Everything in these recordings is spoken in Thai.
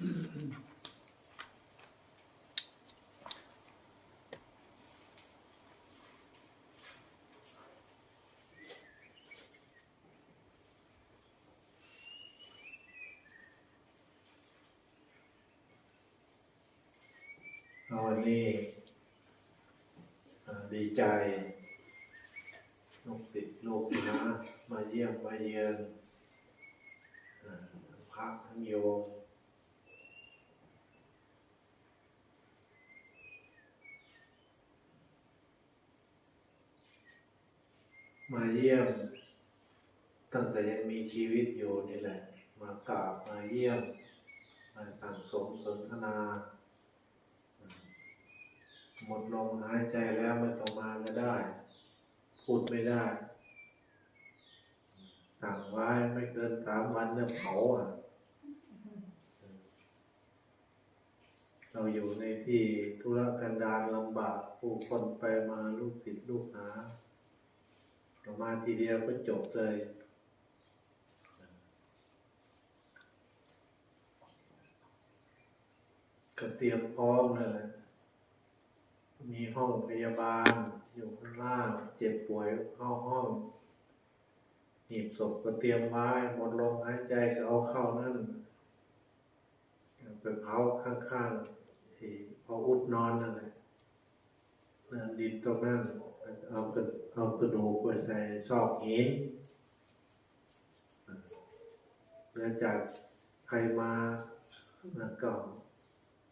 เอาวันนี้ดีใจลูกติดลูกนะมาเยี่ยมมาเยือนอ่าทั้งพระทั้งโยม มาเยี่ยม ตั้งแต่ยังมีชีวิตอยู่นี่แหละ มากราบมาเยี่ยมมาสั่งสมสนทนา หมดลมหายใจแล้วไม่ต้องมาก็ได้ พูดไม่ได้สั่งไว้ไม่เกินสามวันเนี่ยเผาอะเราอยู่ในที่ธุรกันดารลำบากผู้คนไปมาลูกศิษย์ลูกหา มาทีเดียวก็จบเลย ก็เตรียมพร้อมเลยมีห้องพยาบาล อยู่ข้างล่าง เจ็บป่วยเข้าห้องหีบศพก็เตรียมไว้หมดลมหายใจก็เอาเข้านั่นไปเผาข้างๆที่พออุดนอนนั่นแหละนั่นดินตรงนั้น เอากระเอากระดูกไปใส่ซอกหินเนื่องจากใครมาก็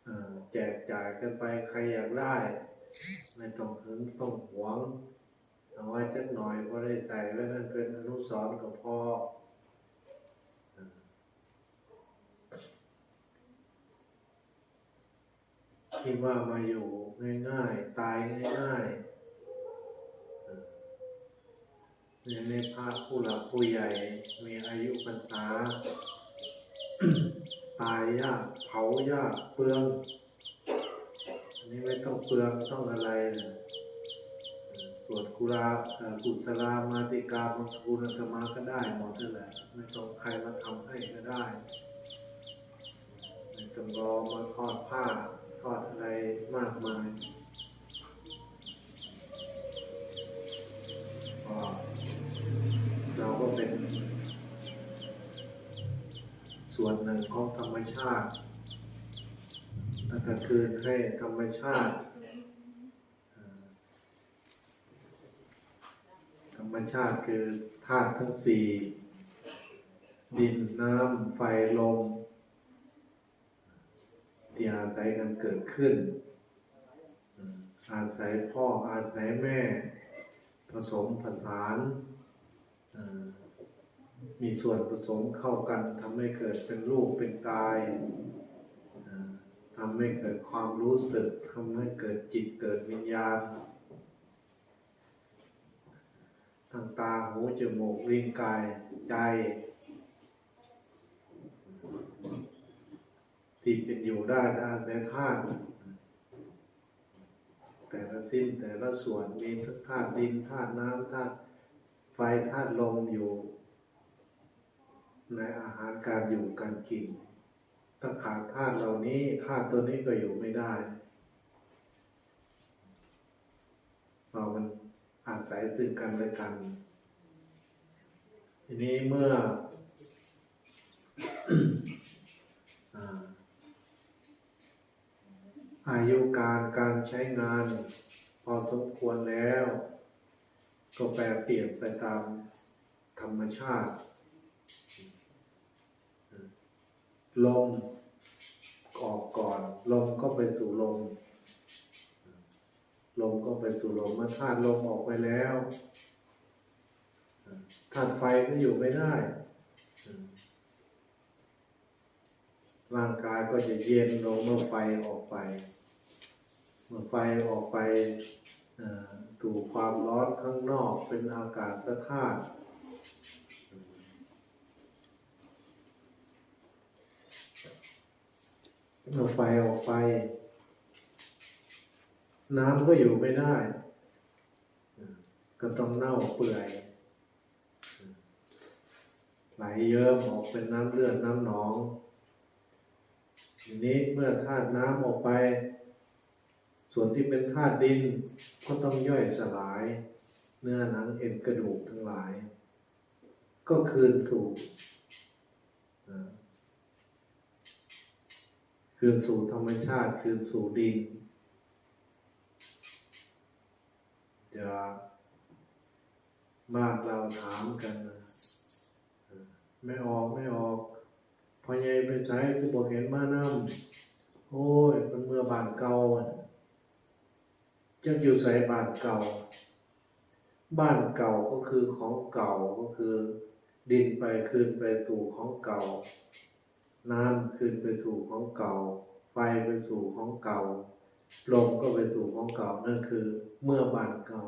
เอ่อแจกจ่ายกันไปใครอยากได้ ไม่ต้องถึงต้องหวงเอาไว้จักหน่อยก็ได้ใส่ไว้นั่นเป็นอนุสรณ์กับพ่อคิดว่ามาอยู่ง่ายๆ ตายง่ายๆ เนี่ยในพระผู้หลักผู้ใหญ่ มีอายุพรรษาตายยากเผายากเปลืองอันนี้ไม่ต้องเปลืองต้องอะไรนะสวดกุลากุศลามาติกามังคุนธรรมาก็ได้หมดนั่นแหละไม่ต้องใครมาทำให้ก็ได้ไม่ต้องรอมาทอดผ้า ส่วนหนึ่งของธรรมชาตินั่นก็คือให้ธรรมชาติ ธรรมชาติคือธาตุทั้งสี่ดินน้ำไฟลมที่อาศัยกันเกิดขึ้น อาศัยพ่ออาศัยแม่ ผสมผสานอ มีส่วนผสมเข้ากันทำให้เกิดเป็นรูปเป็นกายทำให้เกิดความรู้สึกทำให้เกิดจิตเกิดวิญญาณทางตาหูจมูกลิ้นกายใจ ที่เป็นอยู่ได้ถ้าอาศัยธาตุแต่ละสิ้นแต่ละส่วนมีธาตุดินธาตุน้ำธาตุไฟธาตุลมอยู่ ในอาหารการอยู่การกินถ้าขาดธาตุเหล่านี้ธาตุตัวนี้ก็อยู่ไม่ได้เรามันอาศัยซึ่งกันและกัน ทีนี้เมื่ออาอายุการการใช้งาน พอสมควรแล้ว ก็แปรเปลี่ยนไปตามธรรมชาติ ลมออกก่อน ลมก็ไปสู่ลม ลมก็ไปสู่ลมเมื่อธาตุลมออกไปแล้วธาตุไฟก็อยู่ไม่ได้ ร่างกายก็จะเย็นลงเมื่อไฟออกไป เมื่อไฟออกไปถูกความร้อนข้างนอกเป็นอากาศธาตุ เมื่อไฟออกไป น้ำก็อยู่ไม่ได้ ก็ต้องเน่าเปื่อยไหลเยิ้มออกเป็นน้ำเลือดน้ำหนองทีนี้เมื่อธาตุน้ำออกไป ส่วนที่เป็นธาตุดินก็ต้องย่อยสลาย เนื้อหนังเอ็นกระดูกทั้งหลาย ก็คืนสู่ คืนสู่ธรรมชาติคืนสู่ดินเดี๋ยวมากเราถามกันนะไม่ออกไม่ออกพอใหญ่ไปใช้กูบอกเห็นมาน้ำโอ้ยมันเมื่อบานเก่าอะจะอยู่ใส่บานเก่า บ้านเก่าก็คือของเก่าก็คือ ดินไปคืนไปสู่ของเก่า น้ำคืนไปสู่ของเก่า ไฟไปสู่ของเก่า ลมก็ไปสู่ของเก่า นั่นคือเมื่อบานเก่า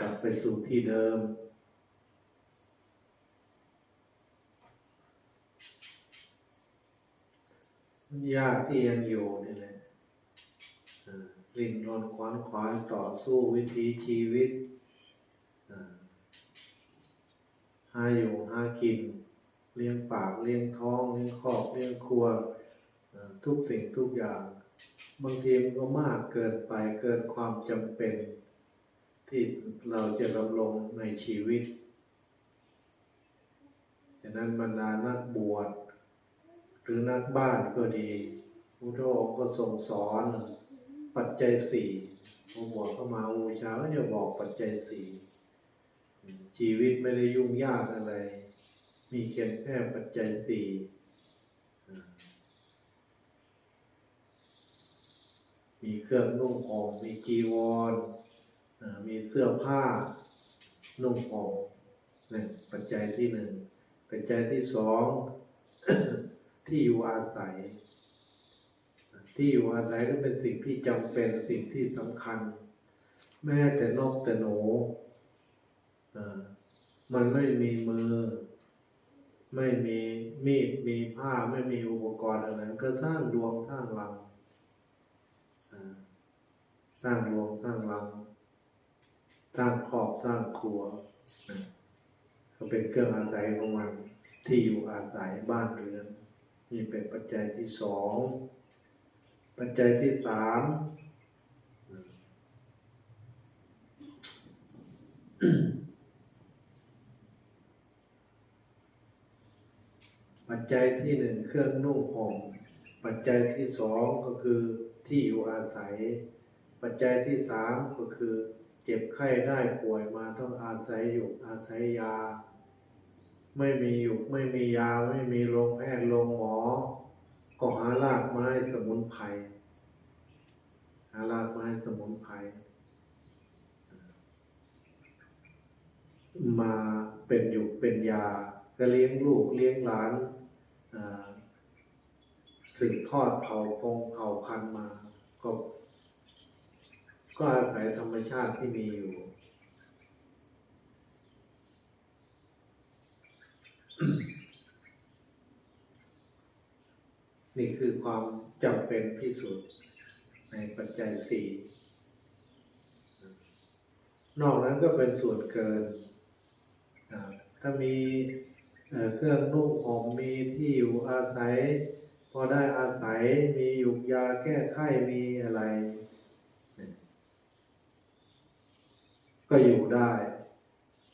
กลับไปสู่ที่เดิม ยากที่ยังอยู่นี่แหละเออรินรนขวานขวานต่อสู้วิถีชีวิตหาอยู่หากิน เลี้ยงปากเลี้ยงท้องเลี้ยงครอบเลี้ยงครัวทุกสิ่งทุกอย่าง บางทีมันก็มากเกินไปเกินความจำเป็น ที่เราจะดำรงในชีวิตฉะนั้นบรรดานักบวชหรือนักบ้านก็ดีพุทธก็ทรงสอนปัจจัยสี่พอบวชเข้ามาบูชาก็จะบอกปัจจัยสี่ชีวิตไม่ได้ยุ่งยากอะไร มีเพียงแค่ปัจจัยสี่มีเครื่องนุ่งห่มมีจีวรอ่ามีเสื้อผ้า นุ่งห่มหนึ่งปัจจัยที่หนึ่ง ปัจจัยที่สอง ที่อยู่อาศัย ที่อยู่อาศัยก็เป็นสิ่งที่จำเป็นสิ่งที่สำคัญ แม้แต่นกแต่หนูมันไม่มีมือ ไม่มีมีดมีผ้าไม่มีอุปกรณ์อะไรก็สร้างดวงสร้างรังสร้างดวงสร้างรังสร้างครอบสร้างครัวนะก็เป็นเครื่องอาศัยของมันที่อยู่อาศัยบ้านเรือนนี่เป็นปัจจัยที่สองปัจจัยที่สาม ปัจจัยที่หนึ่งเครื่องนุ่งห่มปัจจัยที่สองก็คือที่อยู่อาศัย ปัจจัยที่สามก็คือ เจ็บไข้ได้ป่วยมาต้องอาศัยอยู่อาศัยยา ไม่มีอยู่ไม่มียาไม่มีโรงแพทย์โรงหมอ ก็หารากไม้สมุนไพรหารากไม้สมุนไพรมาเป็นอยู่เป็นยาก็เลี้ยงลูกเลี้ยงหลาน สืบทอดเผ่าพงเผ่าพันมา ก็ ก็อาศัยธรรมชาติที่มีอยู่ นี่คือความจำเป็นที่สุดในปัจจัยสี่นอกนั้นก็เป็นส่วนเกิน ถ้ามี เครื่องนุ่งห่มมีที่อยู่อาศัย พอได้อาศัยมีหยุกยาแก้ไข้มีอะไร ก็อยู่ได้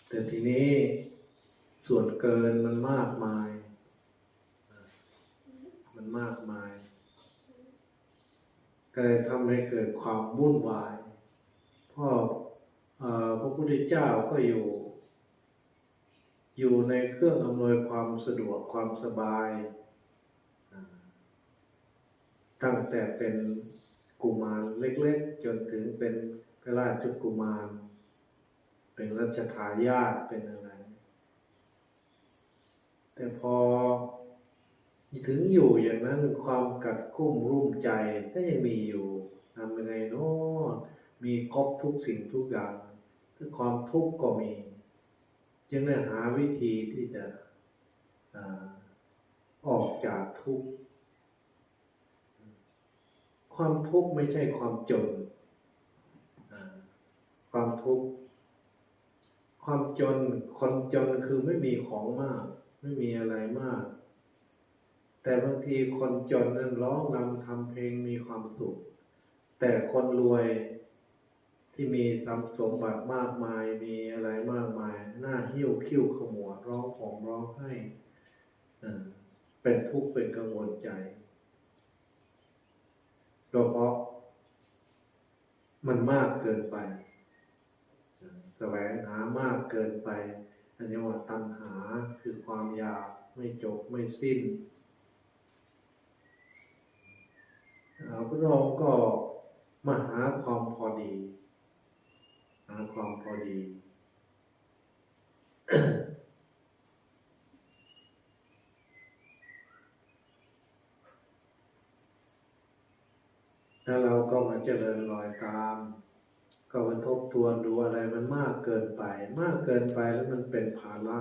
แต่ทีนี้ส่วนเกินมันมากมาย มันมากมายก็เลยทำให้เกิดความวุ่นวาย เพราะเอ่อพระพุทธเจ้าก็อยู่ อยู่ในเครื่องอำนวยความสะดวกความสบาย ตั้งแต่เป็นกุมารเล็กๆ จนถึงเป็นพระราชกุมาร เป็นรัชทายาทเป็นอะไร แต่พอถึงอยู่อย่างนั้นความกัดกุ้มรุ่มใจก็ยังมีอยู่ทำยังไงเนาะมีครบทุกสิ่งทุกอย่าง คือความทุกข์ก็มี จึงได้หาวิธีที่จะอออกจากทุกข์ ความทุกข์ไม่ใช่ความจน ความทุกข์ ความจน คนจนคือไม่มีของมาก ไม่มีอะไรมาก แต่บางทีคนจนนั้นร้องรำทำเพลงมีความสุข แต่คนรวยที่มีทรัพย์สมบัติมากมายมีอะไรมากมาย หน้าหิ้วคิ้วขมวดร้องห่มร้องไห้เป็นทุกข์เป็นกังวลใจก็เพราะมันมากเกินไปแสวงหามากเกินไปอันนี้ว่าตัณหาคือความอยากไม่จบไม่สิ้นพระองค์ก็มาหาความพอดี หาความพอดี แล้วเราก็มาเจริญรอยตาม ก็มาทบทวนดูอะไรมันมากเกินไป มากเกินไปแล้วมันเป็นภาระ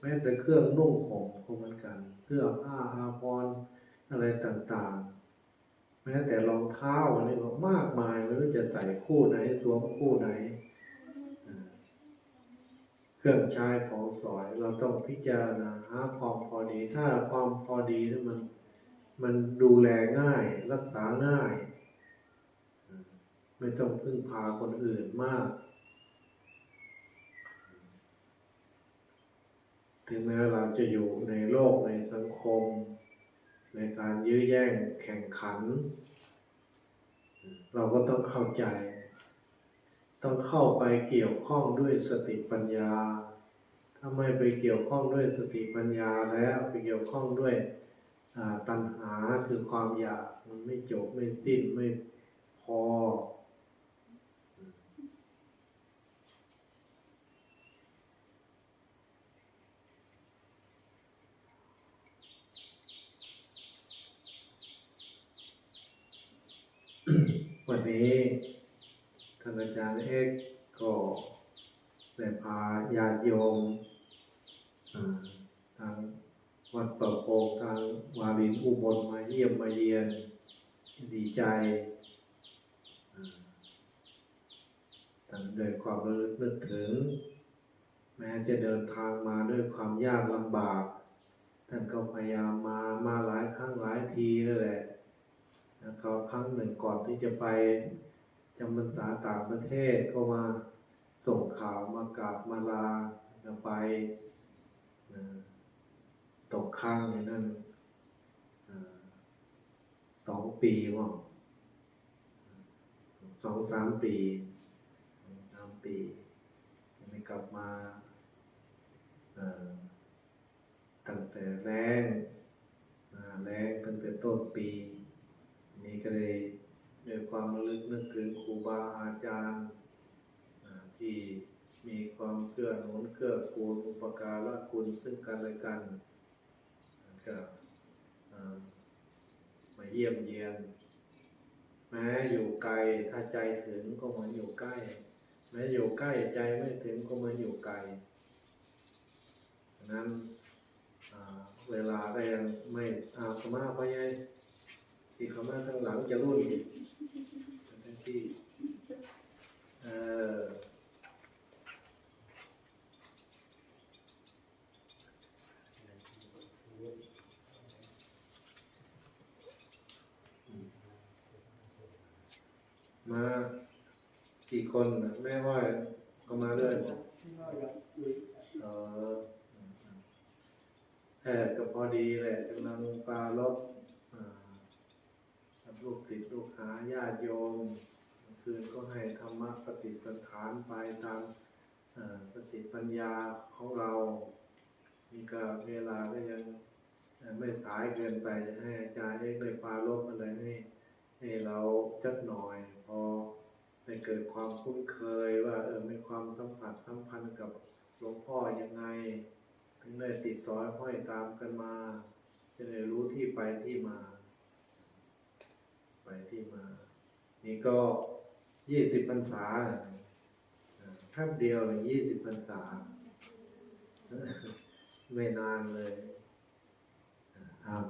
แม้แต่เครื่องนุ่งห่มก็เหมือนกันเสื้อผ้าอาภรณ์อะไรต่างๆ แม้แต่รองเท้าอันนี้ก็มากมายไม่รู้จะใส่คู่ไหนสวมคู่ไหน เครื่องใช้ของสอยเราต้องพิจารณาหาความพอดี ถ้าความพอดีนั้นมัน มันดูแลง่าย รักษาง่าย ไม่ต้องพึ่งพาคนอื่นมาก ถึงแม้เราจะอยู่ในโลกในสังคม ในการยื้อแย่งแข่งขัน เราก็ต้องเข้าใจ ต้องเข้าไปเกี่ยวข้องด้วยสติปัญญา ถ้าไม่ไปเกี่ยวข้องด้วยสติปัญญาแล้วไปเกี่ยวข้องด้วยตัณหาคือความอยากมันไม่จบไม่สิ้นไม่พอ วันนี้ อาจารย์เอกก็ได้พาญาติโยมทางวัดประโปงทางวารินอุบลมาเยี่ยมมาเยียน ดีใจอ่าท่ด้วยความระลึกนึกถึง แม้จะเดินทางมาด้วยความยากลำบากท่านก็พยายามมามาหลายครั้งหลายทีเลยแหละแล้วก็ครั้งหนึ่งก่อนที่จะไป จำพรรษาต่างประเทศก็มาส่งข่าวมากราบมาลาจะไปตกข้างในนั่นสองปีว่าสองสามปีสามปียังไม่กลับมาตั้งแต่แรงแรงตั้งแต่ต้นปี นี่ก็เลย ด้วยความลึกนึกถึงครูบาอาจารย์ที่มีความเกื้อหนุนเกื้อกูลอุปการะคุณซึ่งกันและกันก็มาเยี่ยมเยียน แม้อยู่ไกลถ้าใจถึงก็เหมือนอยู่ใกล้ แม้อยู่ใกล้ใจไม่ถึงก็เหมือนอยู่ไกลนั้นเวลาก็ยังไม่อาสมาพยาย ที่เขามาข้างหลังจะรุ่นอีกทั้งที่เออมากี่คนแม่ว่าก็มาด้วยเออแค่ก็พอดีแหละกำลังปลารบอ่ากับ ลูกศิษย์ลูกหาญาติโยม คืนก็ให้ธรรมะปฏิสันฐานไปตามสติปัญญาของเรานี่ก็เวลาก็ยังไม่สายเกินไปจะให้อาจารย์ได้ได้ปารบอะไรให้ให้เราจักหน่อย พอได้เกิดความคุ้นเคยว่าเออมีความสัมผัสสัมพันธ์กับหลวงพ่อยังไงถึงได้ติดสอยห้อยตามกันมา จะได้รู้ที่ไปที่มา ไปที่มา นี่ก็ยี่สิบพรรษาท่าแป๊บเดียวยี่สิบพรรษา ไม่นานเลยอ่าครับ